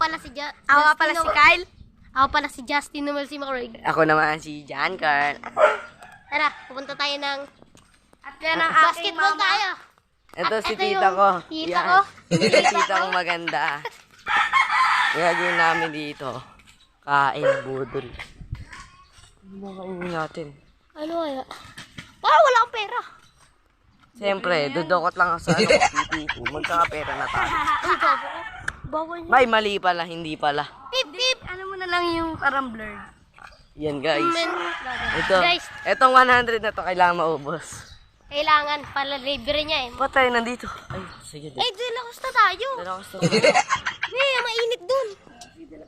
pala si ja Ako nga pala Justin si Kyle. Ako pala si Justin Noel si McRae. Ako naman si John Carl. Tara, pupunta tayo ng At yan ang aking basketball mama. tayo. Ito At si ito tita yung ko. tita Yan. ko. Yung tita kong maganda. Gagawin namin dito. Kain budol. Ano ba kainin natin? Ano kaya? Parang wala akong pera. Siyempre, dudukot lang ako sa ano, titipo. Magkakapera na tayo. Uy, gago ko. Bawal niya. May mali pala, hindi pala. Pip, pip. Ano mo na lang yung parang blurred. Yan guys. Ito. Guys. Itong 100 na to kailangan maubos. kailangan pala libre niya eh. Ba't tayo nandito? Ay, sige. Eh, lang gusto tayo. Dala ko sa Eh, mainit dun.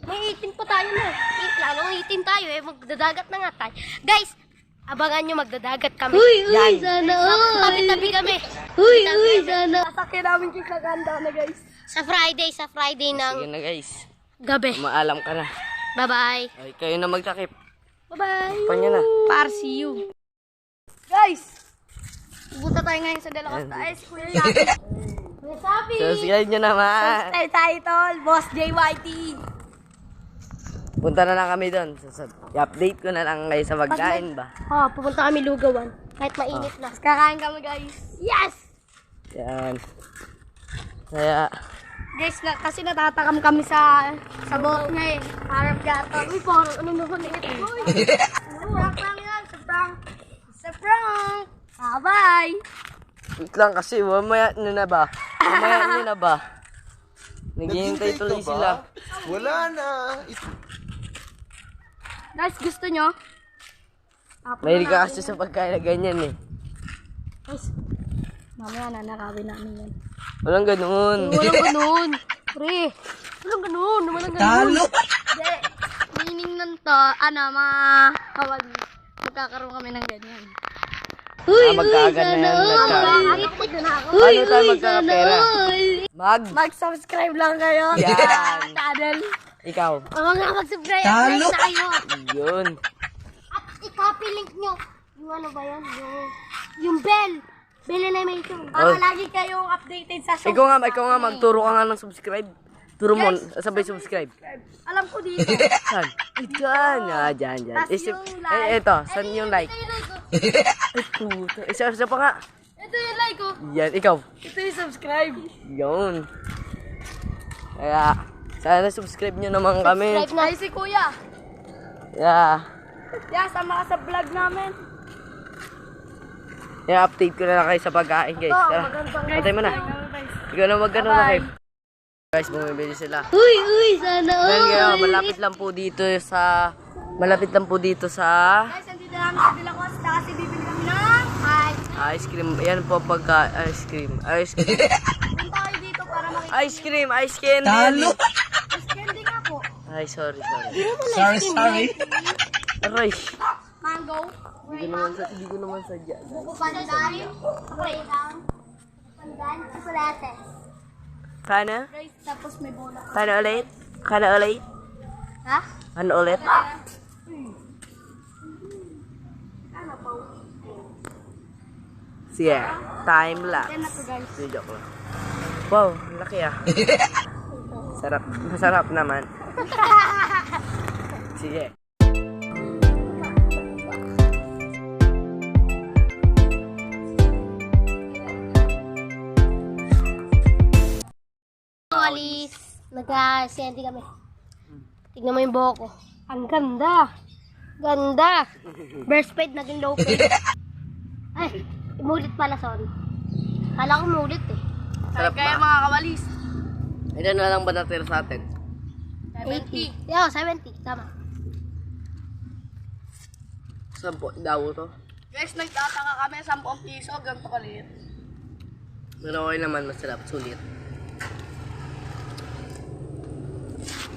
May 18 pa tayo na. Eh, lalong 18 tayo eh. Magdadagat na nga tayo. Guys, abangan nyo magdadagat kami. Uy, Yan. sana Tabi-tabi kami. Uy, uy, sana. Sasakyan namin yung kaganda na guys. Sa Friday, sa Friday ng Sige na guys. gabi. Maalam ka na. Bye-bye. Ay, kayo na magtakip. Bye-bye. Panya na. Par see you. Guys, pupunta tayo ngayon sa Tayo. Si Kuya Yaki. May sabi. Subscribe nyo naman. Tayo title, Boss JYT. Punta na lang kami doon. I-update ko na lang kayo sa pagkain ba. Oh, pupunta kami lugawan. Kahit mainit na. Kakain kami guys. Yes! Yan. Kaya, Guys, na, kasi natatakam kami sa sa boat nga eh. Harap yata. Uy, parang ano naman. Uy! Ano, prank lang yan. Sa prank. Sa prank. Ah, bye! wait lang kasi, mamaya nyo na ba? Mamaya nyo na ba? Naghihintay tuloy sila. Wala na. It- Guys, gusto nyo? Mahilig ka kasi sa pagkain na ganyan eh. Guys, mamaya na nakawin namin yan. Walang ganun. Walang ganun. Pre, walang ganun. Walang ganun. Talo. Hindi. Meaning nun to, ano, mga kawali. Magkakaroon kami ng ganyan. ah, magkaagan na yan. Paano tayo magkakapera? Mag. Mag-subscribe lang kayo. Yan. Channel. Ikaw. Oo nga, mag-subscribe. Talo. Na kayo. Yun. At i-copy link nyo. Yung ano ba yan? Yung, yung bell. Bell animation. Para Oh. lagi kayong updated sa show. Ikaw nga, ikaw nga, magturo ka nga ng subscribe. Turo mo, sabay subscribe. Alam ko dito. Saan? Ay, dyan. Ah, dyan, dyan. Tas Isip, yung eh, eto, saan yung like? Ay, puto. Isa, isa pa nga. Ito yung like ko. Yan, ikaw. Ito yung subscribe. Yun. Kaya, sana subscribe nyo naman kami. Subscribe na. Ay, si Kuya. Yeah. Yeah, sama ka sa vlog namin. I-update ko na lang kayo sa pagkain, guys. Tara, patay mo na. Ikaw na mag na hype. Guys, bumibili sila. Uy, uy, sana Yan kayo, malapit lang po dito sa... Malapit lang po dito sa... Guys, andito namin sa De La Costa kasi bibili kami ng... Ice cream. Yan po pagka... Ice cream. Ice cream. punta kayo dito para makita. Ice cream. Ice candy. Talo. Mas candy nga po. Ay, sorry, sorry. Sorry, sorry. Aray. Mango. Hindi ko naman, sa, hindi ko naman sadya. Buko pandan. Greyhound. Pandan. Chocolate. Guys, tapos may bola. Paano ulit? Paano ulit? Ha? Paano ulit? Ano po? Sige. Time lapse. Yan na to guys. Hindi, joke lang. Wow, laki ah. Sarap. Masarap naman. Sige. Alis. Nag-senti kami. Tignan mo yung buhok ko. Ang ganda. Ganda. Burst fade, naging low fade. Ay, umulit pala, sorry. Kala ko umulit eh. Sarap Kaya ba? mga kawalis. Ilan na lang ba natira sa atin? 80. Yeah, 70. Tama. Sampo daw to. Guys, nagtataka kami 10 piso, ganito kaliit. Pero okay naman, masarap. Sulit.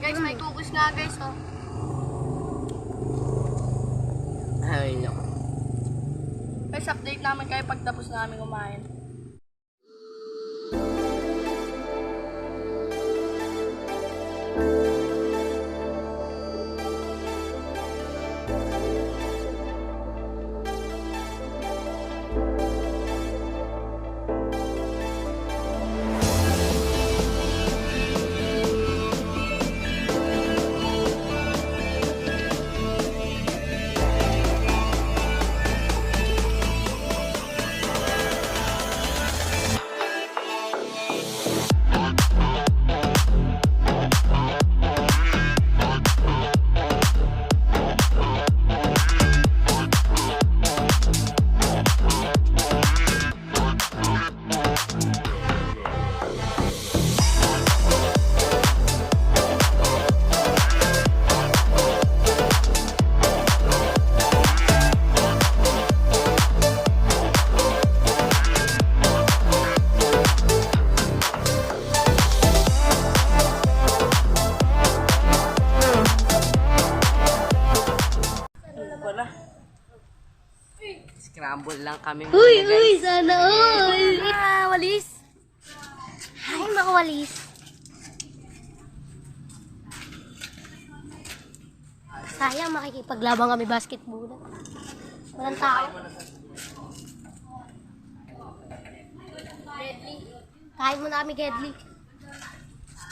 Guys, may cookies nga guys, oh. Ay, no. Guys, update namin kayo pagtapos namin kumain. Habol lang kami muna, Uy, guys. uy, sana all. Ah, walis. Ay, mga walis. Sayang makikipaglabang kami basketball. Walang tao. Kain mo na kami, Gedli.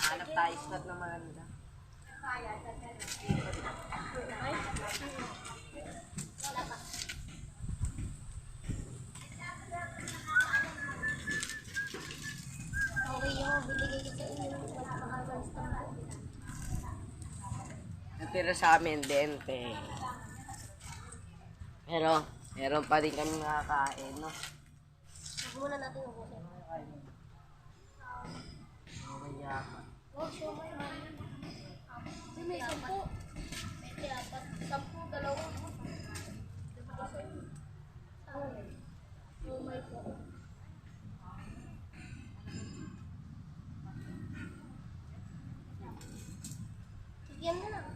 Hanap tayo spot na maganda. Okay yung binigay ko sa inyo. Natira sa amin, dente. Pero, meron pa din kami nakakain, no? Muna natin ubusin. Oh, siomay, man. Hindi, may sampu. May apat. Sampu, dalawa. Oh my God. Yan na.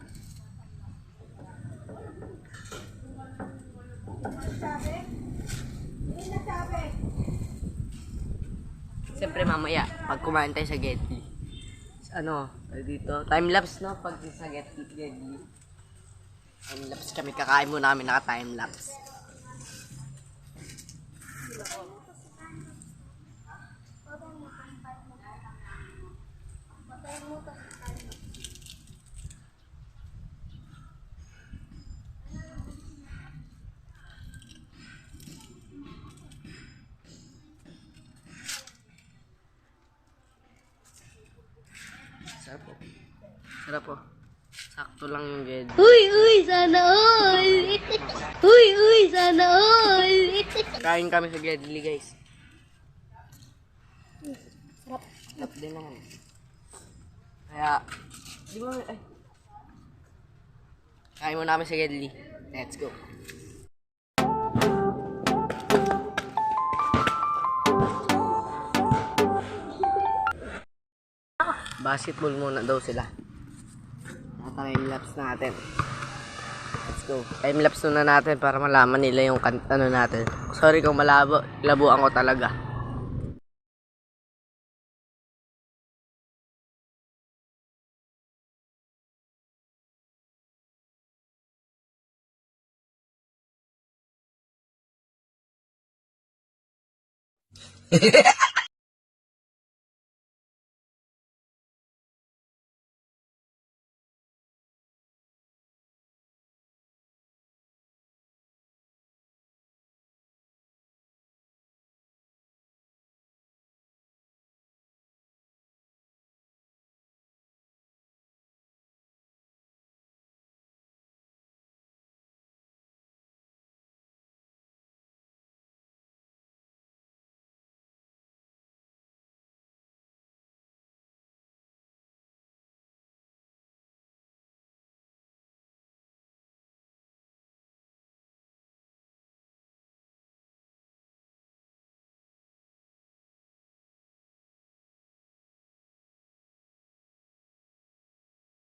Siyempre mamaya, pag kumain tayo sa Getty. Ano, dito, time-lapse no, pag sa Getty, Getty. Time-lapse kami, kakain muna kami naka-time-lapse. Sarap po. Sarap po. Sakto lang yung Getty. Uy, uy, sana all. Uy, uy, sana all. Kain kami sa Gedli, guys. Sarap. Sarap din naman. Kaya, di ba, ay. Kain muna kami sa Gedli. Let's go. Basketball muna daw sila. Na-time-lapse natin. Let's go. Time-lapse na natin para malaman nila yung ano natin. Sorry kung malabo. Labuan ko talaga.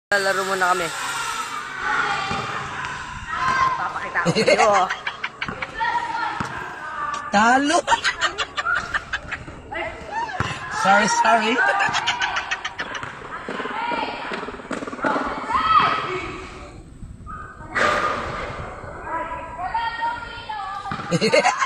Laro muna kami. Papakita ko kayo. Oh. Talo! sorry, sorry. Yeah.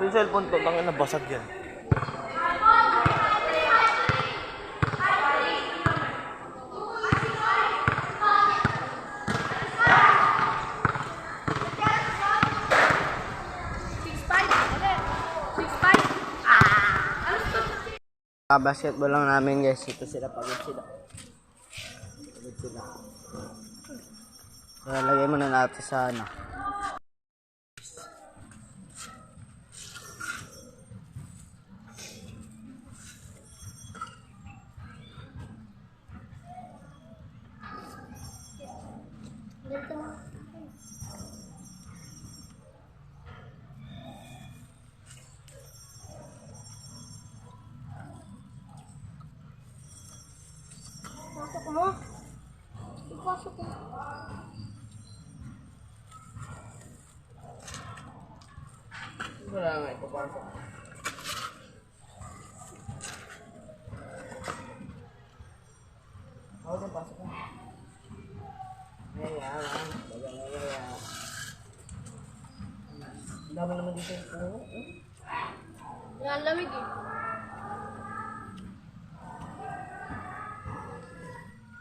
Yung cellphone ko, tangin na basag yan. Basketball lang namin guys. Ito sila pagod sila. Pagod sila. So, lagay muna natin sa ano. Pasok mo. Wala nga ipapasok. Ako din pasok na. Ngaya lang. Baga ngaya. Ang dami naman dito yung puno. eh. Yan, lamig eh.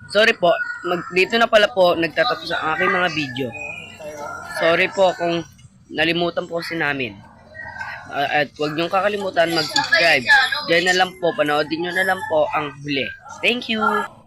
Sorry po, mag, dito na pala po nagtatapos ang aking mga video. Sorry po kung nalimutan po kasi namin. Ah, at huwag niyong kakalimutan mag-subscribe. Diyan na lang po, panoodin niyo na lang po ang huli. Thank you!